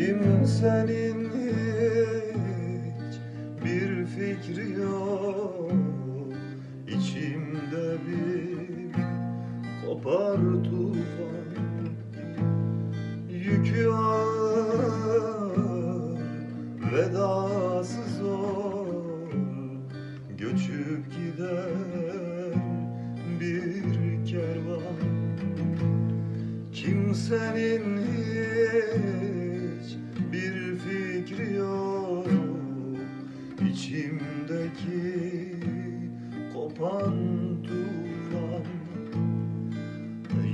Kimsenin hiç bir fikri yok? İçimde bir kopar tufan Yükü ağır, vedası zor Göçüp gider bir kervan. Kimsenin hiç kopan tufan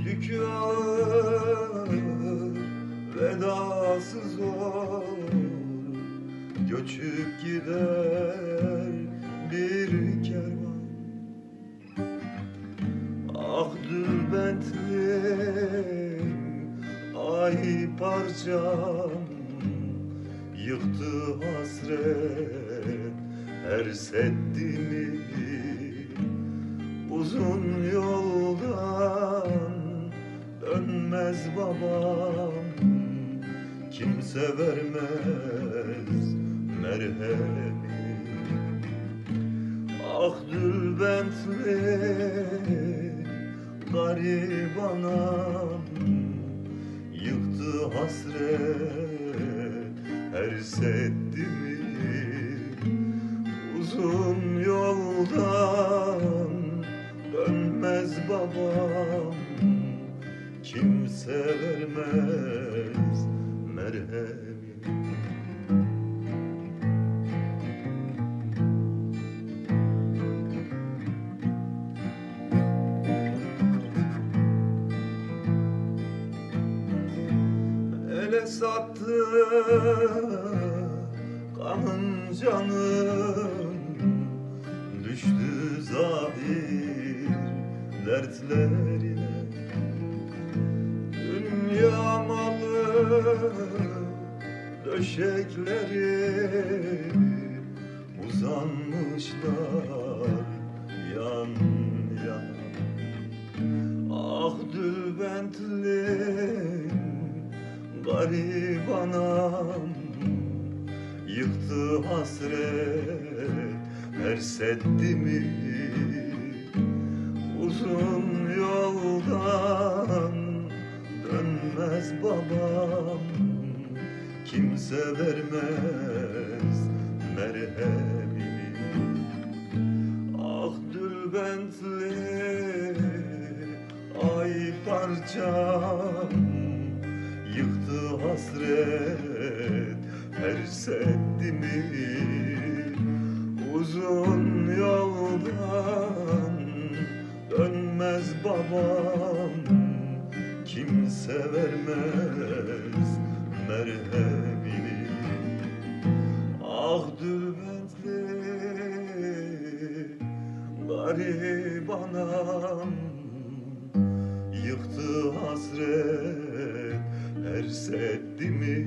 Yükü ağır, vedası zor Göçüp gider bir kervan. Ah Dülbentlim, ay parçam Yıktı hasret her seddimi Uzun yoldan dönmez babam. Kimse vermez merhemi. Ah Dülbentli garip anam Yıktı hasret her seddimi. Uzun yoldan babam Kimse vermez merhemi. Ele sattı kanım canım dertlerine. Dünya malı döşekleri Uzanmışlar yan yana. Ah Dülbentlim garip anam Yıktı hasret her seddimi Uzun yoldan dönmez babam. Kimse vermez merhemini Ah Dülbentli ay parçam. Yıktı hasret her seddimi. Uzun yoldan dönmez babam. Kimse vermez merhemini Ah Dülbentli garip anam Yıktı hasret her seddimi